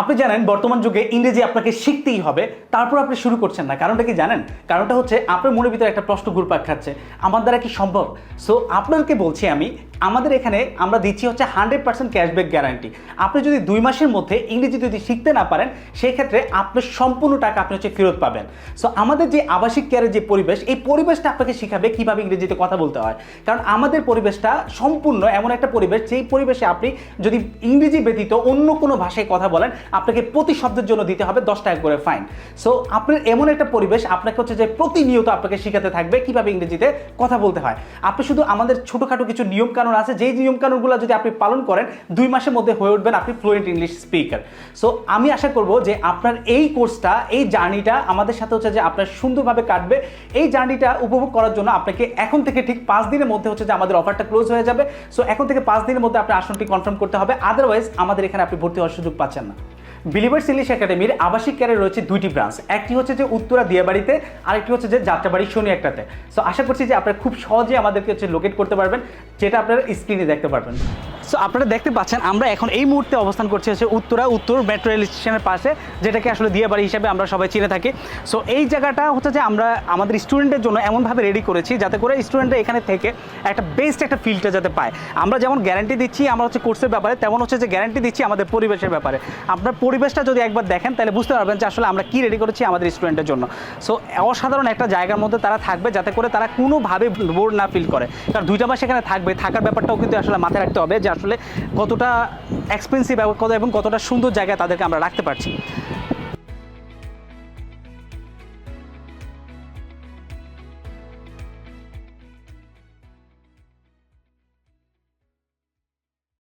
আপনি জানেন, বর্তমান যুগে ইংরেজি আপনাকে শিখতেই হবে, তারপর আপনি শুরু করছেন না। কারণটা কি জানেন? কারণটা হচ্ছে, আপনার মনের ভিতরে একটা প্রশ্ন ঘুরপাক খাচ্ছে। আমার দ্বারা কি সম্ভব? সো আপনাকে বলছি আমি আমাদের এখানে আমরা দিচ্ছি হচ্ছে হান্ড্রেড পার্সেন্ট ক্যাশব্যাক গ্যারান্টি। আপনি যদি দুই মাসের মধ্যে ইংরেজি যদি শিখতে না পারেন সেই ক্ষেত্রে আপনার সম্পূর্ণ টাকা আপনি হচ্ছে ফেরত পাবেন। সো আমাদের যে আবাসিক কেয়ারের যে পরিবেশ, এই পরিবেশটা আপনাকে শিখাবে কীভাবে ইংরেজিতে কথা বলতে হয়। কারণ আমাদের পরিবেশটা সম্পূর্ণ এমন একটা পরিবেশ, যেই পরিবেশে আপনি যদি ইংরেজি ব্যতীত অন্য কোনো ভাষায় কথা বলেন, আপনাকে প্রতি শব্দের জন্য দিতে হবে দশ টাকা করে ফাইন। সো আপনার এমন একটা পরিবেশ, আপনাকে হচ্ছে যে প্রতিনিয়ত আপনাকে শেখাতে থাকবে কীভাবে ইংরেজিতে কথা বলতে হয়। আপনি শুধু আমাদের ছোটোখাটো কিছু নিয়মকানুন আছে, যেই নিয়মকানুনগুলো যদি আপনি পালন করেন, দুই মাসের মধ্যে হয়ে উঠবেন আপনি ফ্লুয়েন্ট ইংলিশ স্পিকার সো আমি আশা করব যে আপনার এই কোর্সটা এই জার্নিটা আমাদের সাথে হচ্ছে যে আপনার সুন্দরভাবে কাটবে। এই জার্নিটা উপভোগ করার জন্য আপনাকে এখন থেকে ঠিক পাঁচ দিনের মধ্যে হচ্ছে যে আমাদের অফারটা ক্লোজ হয়ে যাবে। সো এখন থেকে পাঁচ দিনের মধ্যে আপনার আসনটি কনফার্ম করতে হবে। আদারওয়াইজ আমাদের এখানে আপনি ভর্তি হওয়ার সুযোগ পাচ্ছেন না। বিলিভার্স ইংলিশ একাডেমির আবাসিক ক্যারে রয়েছে দুইটি ব্রাঞ্চ একটি হচ্ছে যে উত্তরা দিয়াবাড়িতে, আরেকটি হচ্ছে যে যাত্রাবাড়ি শনি একটাতে সো আশা করছি যে আপনারা খুব সহজে আমাদেরকে হচ্ছে লোকেট করতে পারবেন, যেটা আপনারা স্ক্রিনে দেখতে পারবেন। সো আপনারা দেখতে পাচ্ছেন, আমরা এখন এই মুহূর্তে অবস্থান করছি হচ্ছে উত্তরা, উত্তর মেট্রো রেল স্টেশনের পাশে, যেটাকে আসলে দিয়াবাড়ি হিসাবে আমরা সবাই চিনে থাকি। সো এই জায়গাটা হচ্ছে যে আমরা আমাদের স্টুডেন্টের জন্য এমনভাবে রেডি করেছি, যাতে করে স্টুডেন্টরা এখানে থেকে একটা বেস্ট একটা ফিল্ডটা যাতে পায়। আমরা যেমন গ্যারান্টি দিচ্ছি, আমরা হচ্ছে কোর্সের ব্যাপারে, তেমন হচ্ছে যে গ্যারান্টি দিচ্ছি আমাদের পরিবেশের ব্যাপারে। আপনার পরিবেশটা যদি একবার দেখেন, তাহলে বুঝতে পারবেন যে আসলে আমরা কী রেডি করেছি আমাদের স্টুডেন্টের জন্য। সো অসাধারণ একটা জায়গার মধ্যে তারা থাকবে, যাতে করে তারা কোনোভাবে বোর না ফিল করে। কারণ দুইটা মাস এখানে থাকবে, থাকার ব্যাপারটাও কিন্তু আসলে মাথায় রাখতে হবে যে আসলে কতটা এক্সপেন্সিভ এবং কতটা সুন্দর জায়গায় তাদেরকে আমরা রাখতে পারছি।